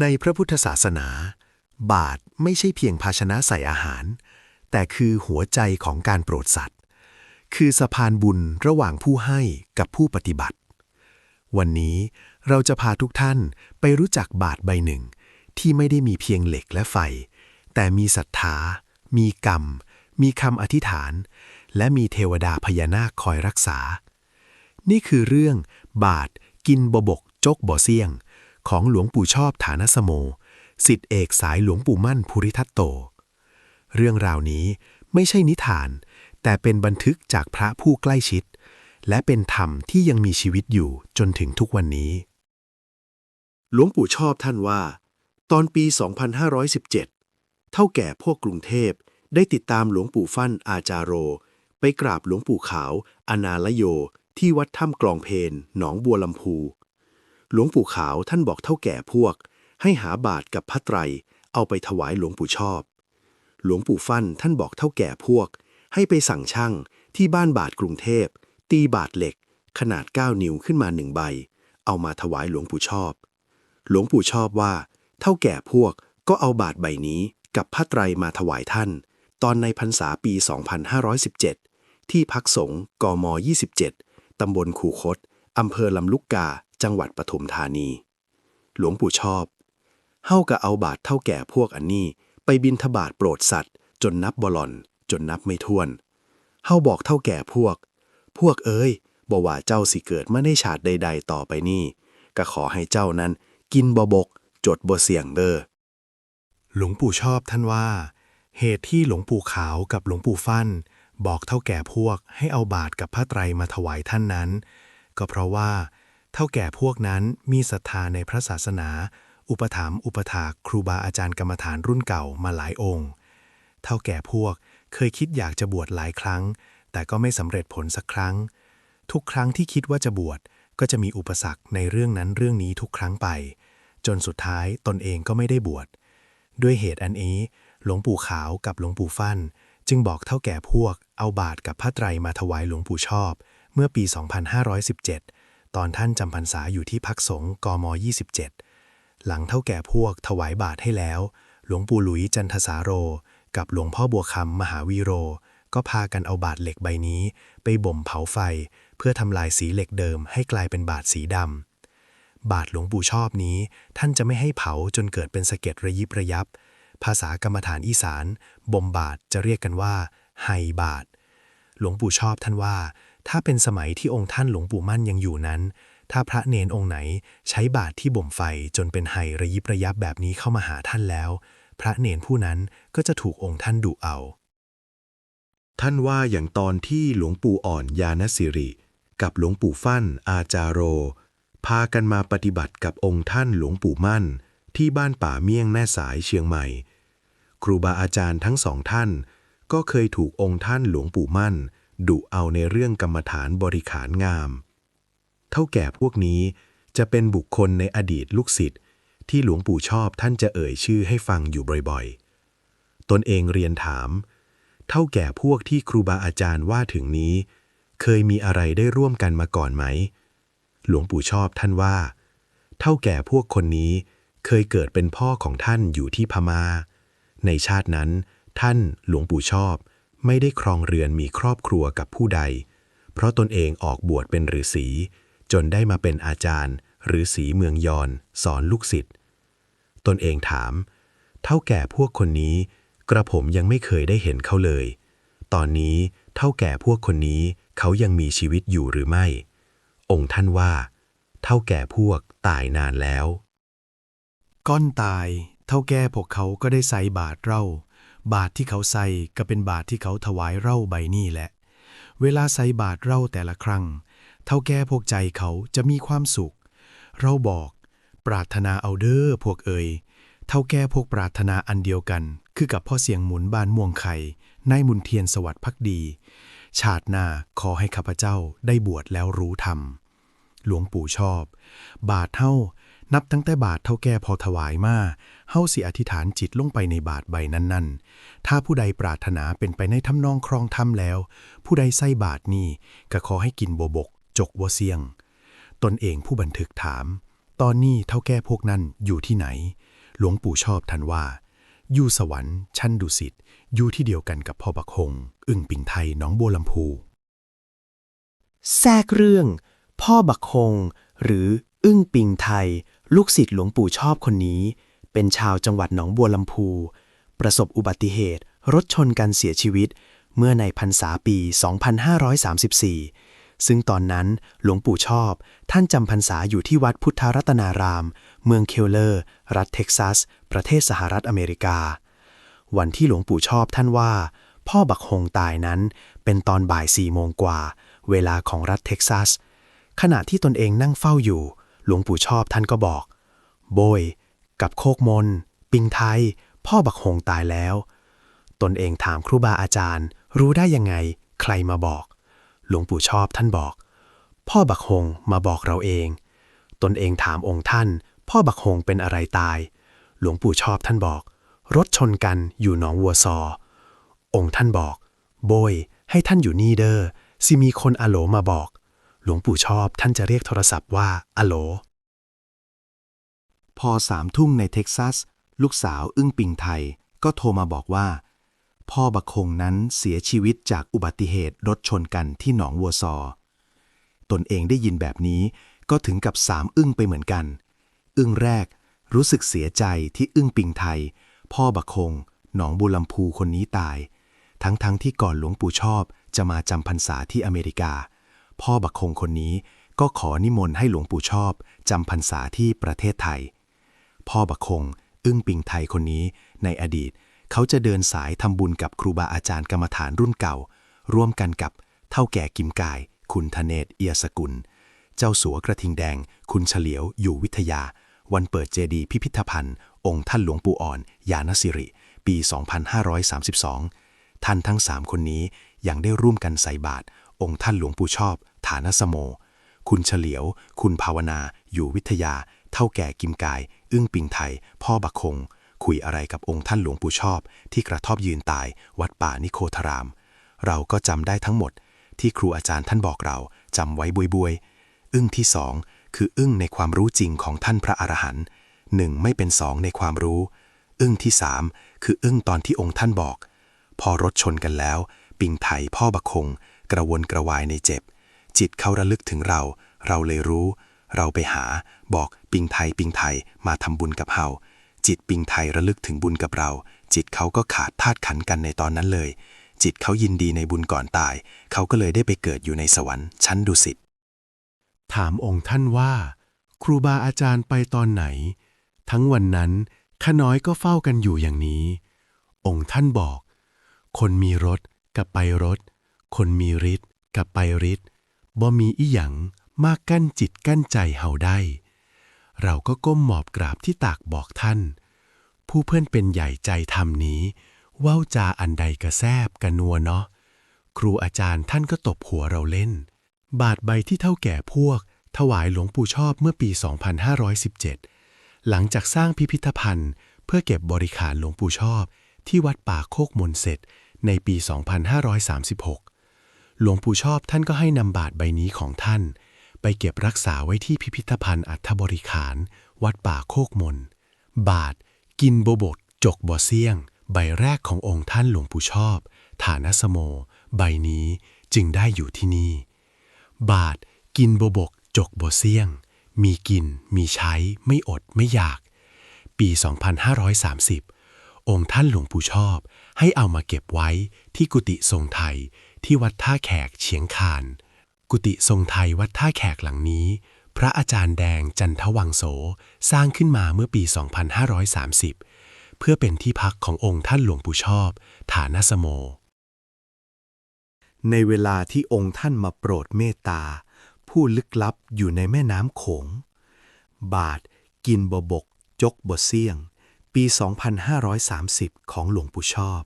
ในพระพุทธศาสนา บาตรไม่ใช่เพียงภาชนะใส่อาหาร แต่คือหัวใจของการโปรดสัตว์ คือสะพานบุญระหว่างผู้ให้กับผู้ปฏิบัติ วันนี้เราจะพาทุกท่านไปรู้จักบาตรใบหนึ่ง ที่ไม่ได้มีเพียงเหล็กและไฟ แต่มีศรัทธา มีกรรม มีคำอธิษฐาน และมีเทวดาพญานาคคอยรักษา นี่คือเรื่องบาทกินบบกจกบ่อเสี่ยง ของหลวงปู่ชอบฐานสโมสิทธิเอกสายหลวงปู่มั่นภูริทัตโต เรื่องราวนี้ไม่ใช่นิทาน แต่เป็นบันทึกจากพระผู้ใกล้ชิด และเป็นธรรมที่ยังมีชีวิตอยู่จนถึงทุกวันนี้ หลวงปู่ชอบท่านว่า ตอนปี 2517 เท่าแก่พวกกรุงเทพได้ติดตามหลวงปู่ฟั่นอาจารโร ไปกราบหลวงปู่ขาว อนาลโย ที่วัดถ้ำกลองเพนหนองบัวลำพู หลวงปู่ขาวท่านบอกเท่าแก่พวก ให้หาบาทกับพระไตร เอาไปถวายหลวงปู่ชอบ หลวงปู่ฟั่นท่านบอกเท่าแก่พวก ให้ไปสั่งช่างที่บ้านบาทกรุงเทพ ตีบาทเหล็ก ขนาด 9 นิ้วขึ้นมาหนึ่งใบ เอามาถวายหลวงปู่ชอบ หลวงปู่ชอบว่า เท่าแก่พวกก็เอาบาทใบนี้กับพระไตรมาถวายท่าน ตอนในพรรษาปี 2517 ที่พักสงฆ์กม 27 ตำบลคูคตอำเภอลำลูกกา จังหวัดปทุมธานี หลวงปู่ชอบเฮากะเอาบาทเท่าแก่พวกอันนี้ ไปบินทบาทโปรดสัตว์ จนนับบลอน จนนับไม่ถ้วนเฮาบอกเท่าแก่พวก พวกเอ้ยบ่ว่าเจ้าสิเกิดมาในชาติใด ๆ ต่อไปนี่ก็ขอให้เจ้านั้นกินบ่บก จดบ่เสี่ยงเด้อหลวงปู่ชอบท่านว่า เหตุที่หลวงปู่ขาวกับหลวงปู่ฟั่น บอกเท่าแก่พวกให้เอาบาทกับพระไตรมาถวายท่านนั้น ก็เพราะว่า เท่าแก่พวกนั้นมีศรัทธาในพระศาสนา อุปถัมภ์อุปถากครูบาอาจารย์กรรมฐานรุ่นเก่ามาหลายองค์ เท่าแก่พวกเคยคิดอยากจะบวชหลายครั้ง แต่ก็ไม่สำเร็จผลสักครั้ง ทุกครั้งที่คิดว่าจะบวชก็จะมีอุปสรรคในเรื่องนั้นเรื่องนี้ทุกครั้งไป จนสุดท้ายตนเองก็ไม่ได้บวชด้วยเหตุอันนี้ หลวงปู่ขาวกับหลวงปู่ฟั่น จึงบอกเท่าแก่พวกเอาบาทกับพระไตรมาถวายหลวงปู่ชอบ เมื่อปี 2517 ตอนท่านจำพรรษาอยู่ที่พักสงฆ์กม 27 หลังเท่าแก่พวกถวายบาทให้แล้ว หลวงปู่หลุยจันทสาโร กับหลวงพ่อบัวคำมหาวีโร ก็พากันเอาบาทเหล็กใบนี้ ไปบ่มเผาไฟ เพื่อทำลายสีเหล็กเดิมให้กลายเป็นบาทสีดำบาทหลวงปู่ชอบนี้ ท่านจะไม่ให้เผาจนเกิดเป็นสะเก็ดระยิบระยับ ภาษากรรมฐานอีสานบ่มบาทจะเรียกกันว่าไฮบาท หลวงปู่ชอบท่านว่า ถ้าเป็นสมัยที่องค์ท่านหลวงปู่มั่นยังอยู่นั้น ถ้าพระเนนองค์ไหนใช้บาทที่บ่มไฟจนเป็นไฮระยิบระยับแบบนี้เข้ามาหาท่านแล้ว พระเนนผู้นั้นก็จะถูกองค์ท่านดุเอา ท่านว่าอย่างตอนที่หลวงปู่อ่อนยานสิริ กับหลวงปู่ฟั่น อาจาโร พากันมาปฏิบัติกับองค์ท่านหลวงปู่มั่น ที่บ้านป่าเมี่ยงแม่สายเชียงใหม่ ครูบาอาจารย์ทั้งสองท่าน ก็เคยถูกองค์ท่านหลวงปู่มั่น ดุเอาในเรื่องกรรมฐานบริขารงาม เท่าแก่พวกนี้จะเป็นบุคคลในอดีตลูกศิษย์ที่หลวงปู่ชอบท่านจะเอ่ยชื่อให้ฟังอยู่บ่อยๆ ตนเองเรียนถาม เท่าแก่พวกที่ครูบาอาจารย์ว่าถึงนี้ เคยมีอะไรได้ร่วมกันมาก่อนไหม หลวงปู่ชอบท่านว่า เท่าแก่พวกคนนี้เคยเกิดเป็นพ่อของท่านอยู่ที่พมา่า ในชาตินั้น ท่านหลวงปู่ชอบ ไม่ได้ครองเรือนมีครอบครัวกับผู้ใด เพราะตนเองออกบวชเป็นฤาษีจนได้มาเป็นอาจารย์ฤาษีเมืองยอนสอนลูกศิษย์ตนเองถาม เท่าแก่พวกคนนี้ กระผมยังไม่เคยได้เห็นเขาเลย ตอนนี้เท่าแก่พวกคนนี้เขายังมีชีวิตอยู่หรือไม่ องค์ท่านว่า เท่าแก่พวกตายนานแล้ว ก้อนตายเท่าแก่พวกเขาก็ได้ใส่บาทเร่า บาทที่เขาใส่ก็เป็นบาทที่เขาถวายเร่าใบนี้แหละ เวลาใส่บาทเร่าแต่ละครั้ง เท่าแก่พวกใจเขาจะมีความสุข เราบอก ปรารถนาเอาเด้อพวกเอ่ยเท่าแก่พวกปรารถนาอันเดียวกัน คือกับพ่อเสียงหมุนบานม่วงไข่นายมุนเทียนสวัสดิ์พักดี ชาติหน้าขอให้ข้าพเจ้าได้บวชแล้วรู้ธรรมหลวงปู่ชอบ บาทเท่า นับตั้งแต่บาทเท่าแก่พอถวายมาเฮาสิอธิษฐานจิตลงไปในบาทใบนั้นๆ ถ้าผู้ใดปรารถนาเป็นไปในทำนองครองธรรมแล้ว ผู้ใดใส่บาทนี้ก็ขอให้กินโบบก จกบ่เสียง ตนเองผู้บันทึกถาม ตอนนี้เท่าแก่พวกนั้นอยู่ที่ไหน หลวงปู่ชอบท่านว่า อยู่สวรรค์ชั้นดุสิตอยู่ที่เดียวกันกับพ่อบักคง อึ่งปิงไทยน้องบัวลำพูแทรกเรื่อง พ่อบักคง หรืออึ้งปิงไทย ลูกศิษย์หลวงปู่ชอบคนนี้ เป็นชาวจังหวัดหนองบัวลำพู ประสบอุบัติเหตุ รถชนกันเสียชีวิต เมื่อในพรรษาปี 2534 ซึ่งตอนนั้นหลวงปู่ชอบ ท่านจำพรรษาอยู่ที่วัดพุทธรัตนาราม เมืองเคลเลอร์ รัฐเท็กซัส ประเทศสหรัฐอเมริกา วันที่หลวงปู่ชอบท่านว่า พ่อบักฮงตายนั้น เป็นตอนบ่ายสี่โมงกว่า เวลาของรัฐเท็กซัสขณะที่ตนเองนั่งเฝ้าอยู่ หลวงปู่ชอบท่านก็บอก โบย กับโคกมน ปิงไทย พ่อบักฮงตายแล้ว ตนเองถามครูบาอาจารย์ รู้ได้ยังไง ใครมาบอก หลวงปู่ชอบท่านบอก พ่อบักฮงมาบอกเราเอง ตนเองถามองค์ท่าน พ่อบักฮงเป็นอะไรตาย หลวงปู่ชอบท่านบอก รถชนกันอยู่หนองวัวซอ องค์ท่านบอก โบย ให้ท่านอยู่นี่เด้อสิมีคนอโหลมาบอก หลวงปู่ชอบท่านจะเรียกโทรศัพท์ว่าอโล พอสามทุ่มในเท็กซัส ลูกสาวอึ้งปิงไทยก็โทรมาบอกว่า พ่อบักคงนั้นเสียชีวิตจากอุบัติเหตุรถชนกันที่หนองวัวซอ ตนเองได้ยินแบบนี้ก็ถึงกับสามอึ้งไปเหมือนกัน อึ้งแรกรู้สึกเสียใจที่อึ้งปิงไทย พ่อบักคง หนองบุรลำพูคนนี้ตาย ทั้งๆทที่ก่อนหลวงปู่ชอบจะมาจำพรรษาที่อเมริกา พ่อบักคงคนนี้ก็ขอนิมนต์ให้หลวงปู่ชอบจำพรรษาที่ประเทศไทย พ่อบักคง อึ้งปิงไทยคนนี้ในอดีต เขาจะเดินสายทำบุญกับครูบาอาจารย์กรรมฐานรุ่นเก่า ร่วมกันกับเท่าแก่กิมกาย คุณธเนศเอียสกุล เจ้าสัวกระทิงแดง คุณเฉลียวอยู่วิทยา วันเปิดเจดีพิพิธภัณฑ์ องค์ท่านหลวงปู่อ่อน ยานสิริ ปี 2532 ท่านทั้งสามคนนี้ยังได้ร่วมกันใส่บาตรองค์ท่านหลวงปู่ชอบ ฐานสโม คุณเฉลียว คุณภาวนา อยู่วิทยา เท่าแก่กิมกาย อึ้งปิงไทย พ่อบักคง คุยอะไรกับองค์ท่านหลวงปู่ชอบ ที่กระท่อบยืนตาย วัดป่านิโคธาราม เราก็จำได้ทั้งหมด ที่ครูอาจารย์ท่านบอกเราจำไว้บวยๆ อึ้งที่สองคืออึ้งในความรู้จริงของท่านพระอรหันต์หนึ่งไม่เป็นสองในความรู้ อึ้งที่สามคืออึ้งตอนที่องค์ท่านบอก พอรถชนกันแล้ว ปิงไทยพ่อบักคง กระวนกระวายในเจ็บ จิตเขาระลึกถึงเรา เราเลยรู้ เราไปหา บอกปิงไทยปิงไทยมาทำบุญกับเฮาจิตปิงไทยระลึกถึงบุญกับเรา จิตเขาก็ขาดธาตุขันกันในตอนนั้นเลย จิตเขายินดีในบุญก่อนตาย เขาก็เลยได้ไปเกิดอยู่ในสวรรค์ชั้นดุสิตถามองค์ท่านว่า ครูบาอาจารย์ไปตอนไหน ทั้งวันนั้นข้าน้อยก็เฝ้ากันอยู่อย่างนี้ องค์ท่านบอก คนมีรถกับไปรถ คนมีฤทธิ์กับไปฤทธิ์ บ่มีอีหยังมากกั้นจิตกั้นใจเฮาได้ เราก็ก้มหมอบกราบที่ตากบอกท่าน ผู้เพื่อนเป็นใหญ่ใจธรรมนี้เว้าจาอันใดกระแซบกระนัวเนาะ ครูอาจารย์ท่านก็ตบหัวเราเล่น บาทใบที่เท่าแก่พวก ถวายหลวงปู่ชอบเมื่อปี 2517 หลังจากสร้างพิพิธภัณฑ์ เพื่อเก็บบริขารหลวงปู่ชอบ ที่วัดป่าโคกมนเสร็จในปี 2536 หลวงปู่ชอบท่านก็ให้นำบาทใบนี้ของท่าน ไปเก็บรักษาไว้ที่พิพิธภัณฑ์อัฐบริขาร วัดป่าโคกมน บาท กินโบบดจกบ่อเสี่ยง ใบแรกขององค์ท่านหลวงปู่ชอบ ฐานสโม ใบนี้จึงได้อยู่ที่นี่ บาท กินโบบกจกบ่อเสี่ยง มีกิน มีใช้ ไม่อดไม่อยาก ปี 2530 องค์ท่านหลวงปู่ชอบ ให้เอามาเก็บไว้ที่กุฏิทรงไทย ที่วัดท่าแขกเฉียงคาน กุฏิทรงไทยวัดท่าแขกหลังนี้ พระอาจารย์แดงจันทวังโสสร้างขึ้นมาเมื่อปี 2530 เพื่อเป็นที่พักขององค์ท่านหลวงปู่ชอบ ฐานสโม ในเวลาที่องค์ท่านมาโปรดเมตตา ผู้ลึกลับอยู่ในแม่น้ำโขง บาทกินบบก จกบเสี่ยง ปี 2530 ของหลวงปู่ชอบ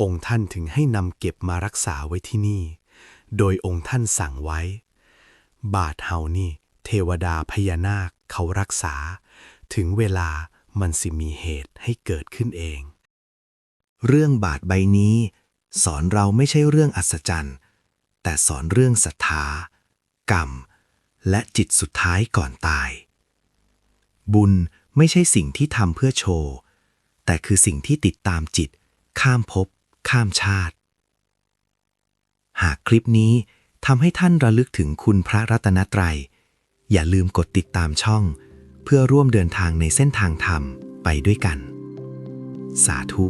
องค์ท่านถึงให้นำเก็บมารักษาไว้ที่นี่ โดยองค์ท่านสั่งไว้ บาทเฮานี่ เทวดาพญานาคเขารักษา ถึงเวลามันสิมีเหตุให้เกิดขึ้นเอง เรื่องบาทใบนี้ สอนเราไม่ใช่เรื่องอัศจรรย์ แต่สอนเรื่องศรัทธา กรรม และจิตสุดท้ายก่อนตาย บุญไม่ใช่สิ่งที่ทำเพื่อโชว์ แต่คือสิ่งที่ติดตามจิตข้ามภพ ข้ามชาติ หากคลิปนี้ทำให้ท่านระลึกถึงคุณพระรัตนตรัย อย่าลืมกดติดตามช่อง เพื่อร่วมเดินทางในเส้นทางธรรมไปด้วยกัน สาธุ